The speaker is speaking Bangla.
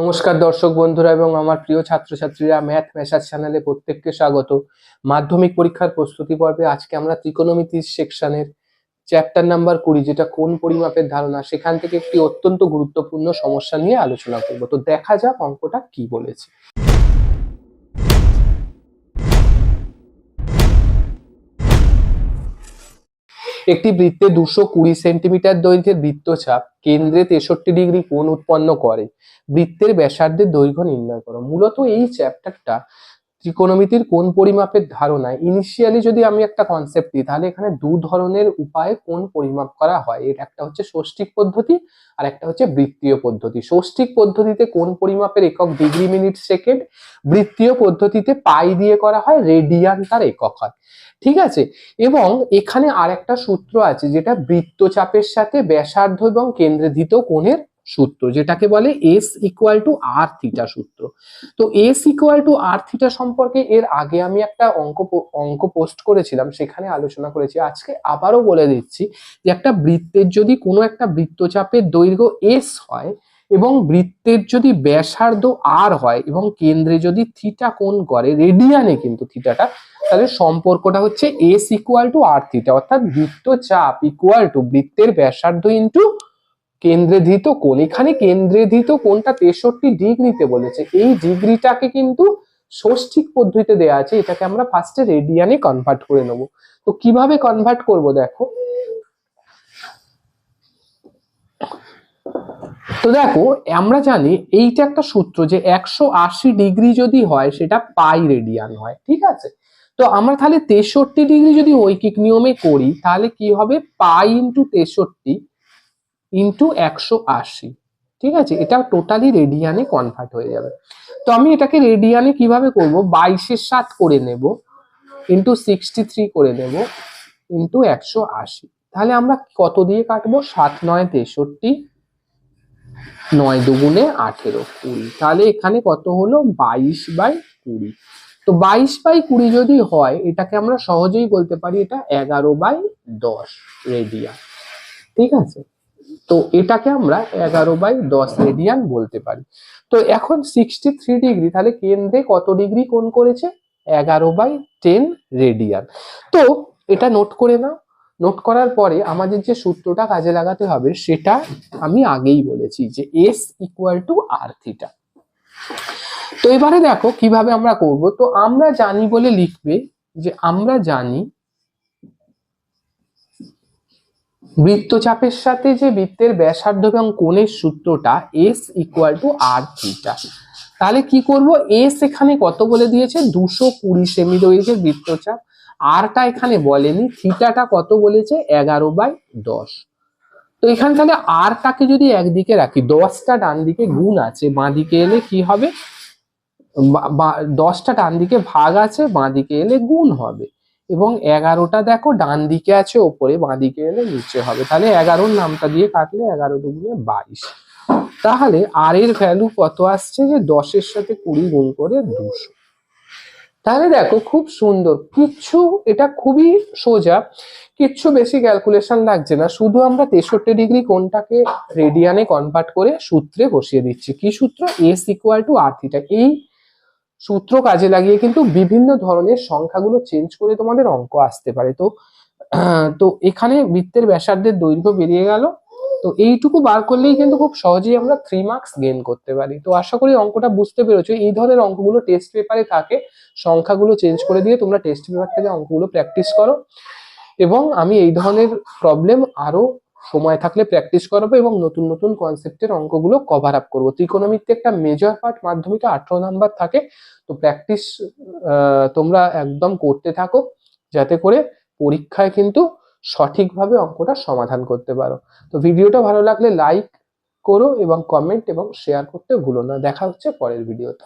নমস্কার দর্শক বন্ধুরা এবং আমার প্রিয় ছাত্রছাত্রীরা ম্যাথ মেসাজ চ্যানেলে প্রত্যেককে স্বাগত। মাধ্যমিক পরীক্ষার প্রস্তুতি পর্বে আজকে আমরা ত্রিকোণমিতি সেকশনের চ্যাপ্টার নাম্বার কুড়ি, যেটা কোন পরিমাপের ধারণা, সেখান থেকে একটি অত্যন্ত গুরুত্বপূর্ণ সমস্যা নিয়ে আলোচনা করব। তো দেখা যাক অঙ্কটা কি বলেছে। একটি বৃত্তে দুশো কুড়ি সেন্টিমিটার দৈর্ঘ্যের বৃত্তচাপ কেন্দ্রে তেষট্টি ডিগ্রি কোণ উৎপন্ন করে। বৃত্তের ব্যাসার্ধের দৈর্ঘ্য নির্ণয় করো। মূলত এই চ্যাপ্টারটা ত্রিকোণমিতির কোন পরিমাপের ধারণায় ইনিশিয়ালি যদি আমি একটা কনসেপ্ট দিই, তাহলে এখানে দু ধরনের উপায়ে কোন পরিমাপ করা হয়। এর একটা হচ্ছে ষষ্ঠিক পদ্ধতি, আর একটা হচ্ছে বৃত্তীয় পদ্ধতি। ষষ্ঠিক পদ্ধতিতে কোন পরিমাপের একক ডিগ্রি মিনিট সেকেন্ড বৃত্তীয় পদ্ধতিতে পাই দিয়ে করা হয় রেডিয়ান তার একক হয়। ঠিক আছে? এবং এখানে আরেকটা সূত্র আছে যেটা বৃত্তচাপের সাথে ব্যাসার্ধ এবং কেন্দ্রধিত কোণের সূত্র, যেটাকে বলে S equal to r theta সূত্র। তো S equal to r theta সম্পর্কে এর আগে আমি একটা অঙ্ক অঙ্ক পোস্ট করেছিলাম, সেখানে আলোচনা করেছি। আজকে আবারও বলে দিচ্ছি যে একটা বৃত্তের যদি কোনো একটা বৃত্তচাপের দৈর্ঘ্য এস হয় এবং বৃত্তের যদি ব্যাসার্ধ আর হয় এবং কেন্দ্রে যদি থিটা কোণ করে রেডিয়ানে কিন্তু থিটাটা তাহলে সম্পর্কটা হচ্ছে S equal to r theta অর্থাৎ বৃত্তচাপ ইকুয়াল টু বৃত্তের ব্যাসার্ধ ইন্টু কেন্দ্রেধিত কোণ, এখানে কেন্দ্রেধিত কোণটা তেষট্টি ডিগ্রিতে বলেছে। এই ডিগ্রিটাকে কিন্তু ষষ্ঠিক পদ্ধতিতে দেওয়া আছে, এটাকে আমরা ফার্স্টে রেডিয়ানে কনভার্ট করে নেব। তো কীভাবে কনভার্ট করব দেখো? তো দেখো, আমরা জানি এইটা একটা সূত্র যে একশো আশি ডিগ্রি যদি হয়, সেটা পাই রেডিয়ান হয়, ঠিক আছে? তো আমরা তাহলে তেষট্টি ডিগ্রি যদি ঐকিক নিয়মে করি, তাহলে কি হবে? পাই ইন্টু তেষট্টি ইন্টু একশো আশি, ঠিক আছে? এটা টোটালি রেডিয়ানে কনভার্ট হয়ে যাবে। তো আমি এটাকে রেডিয়ানে কীভাবে করব? বাইশের সাত করে নেব ইন্টু সিক্সটি থ্রি করে নেব ইন্টু একশো আশি। তাহলে আমরা কত দিয়ে কাটবো? সাত, নয়, তেষট্টি, নয় দুগুণে আঠেরো, কুড়ি। তাহলে এখানে কত হলো? বাইশ বাই কুড়ি। তো বাইশ বাই কুড়ি যদি হয়, এটাকে আমরা সহজেই বলতে পারি এটা এগারো বাই দশ রেডিয়ান ঠিক আছে? তো এটাকে আমরা এগারো বাই দশ রেডিয়ান বলতে পারি। তো এখন সিক্সটি থ্রি ডিগ্রি তাহলে কেন্দ্রে কত ডিগ্রি কোণ করেছে? এগারো বাই টেন রেডিয়ান তো এটা নোট করে নাও। নোট করার পরে আমাদের যে সূত্রটা কাজে লাগাতে হবে, সেটা আমি আগেই বলেছি যে s equal to r theta তো এবারে দেখো কীভাবে আমরা করব। তো আমরা জানি বলে লিখবে যে আমরা জানি বৃত্তচাপের সাথে যে বৃত্তের ব্যাসার্ধ এবং কোণের সূত্রটা s equal to r theta তাহলে কি করব? এস এখানে কত বলে দিয়েছে? দুশো কুড়ি সেমি রয়েছে বৃত্তচাপ আরটা এখানে বলেনি। থিটাটা কত বলেছে? এগারো বাই দশ। তো এখানে তাহলে আরটাকে যদি একদিকে রাখি, দশটা ডান দিকে গুণ আছে বাঁ দিকে এলে কি হবে? দশটা ডান দিকে ভাগ আছে বাঁ দিকে এলে গুণ হবে। এবং এগারোটা দেখো, ডান দিকে আছে, ওপরে বাঁ দিকে এলে নিচে হবে। তাহলে এগারোর নামটা দিয়ে কাটলে এগারো দুগুণে বাইশ। তাহলে আর এর ভ্যালু কত আসছে যে দশের সাথে কুড়ি গুণ করে দুশো? তাহলে দেখো, খুব সুন্দর। কিচ্ছু, এটা খুবই সোজা। কিচ্ছু বেশি ক্যালকুলেশন লাগছে না। শুধু আমরা তেষট্টি ডিগ্রি কোনটাকে রেডিয়ানে কনভার্ট করে সূত্রে বসিয়ে দিচ্ছি। কি সূত্র? S equal to r theta এই সূত্র কাজে লাগিয়ে কিন্তু বিভিন্ন ধরনের সংখ্যাগুলো চেঞ্জ করে তোমাদের অঙ্ক আসতে পারে। তো তো এখানে বৃত্তের ব্যাসার্ধের দৈর্ঘ্য বেরিয়ে গেল। তো এইটুকু বার করলেই কিন্তু খুব সহজেই আমরা থ্রি মার্কস গেইন করতে পারি। তো আশা করি অঙ্কটা বুঝতে পেরেছ। এই ধরনের অঙ্কগুলো টেস্ট পেপারে থাকে। সংখ্যাগুলো চেঞ্জ করে দিয়ে তোমরা টেস্ট পেপার থেকে অঙ্কগুলো প্র্যাকটিস করো। এবং আমি এই ধরনের প্রবলেম আরও সময় থাকলে প্র্যাকটিস করাবো এবং নতুন নতুন কনসেপ্টের অঙ্কগুলো কভার আপ করব। ত্রিকোণমিতিতে একটা মেজর পার্ট মাধ্যমিকে আঠারো নাম্বার থাকে। তো প্র্যাকটিস তোমরা একদম করতে থাকো যাতে করে পরীক্ষায় কিন্তু সঠিকভাবে অঙ্কটা সমাধান করতে পারো। তো ভিডিওটা ভালো লাগলে লাইক করো এবং কমেন্ট এবং শেয়ার করতে ভুলো না। দেখা হচ্ছে পরের ভিডিওতে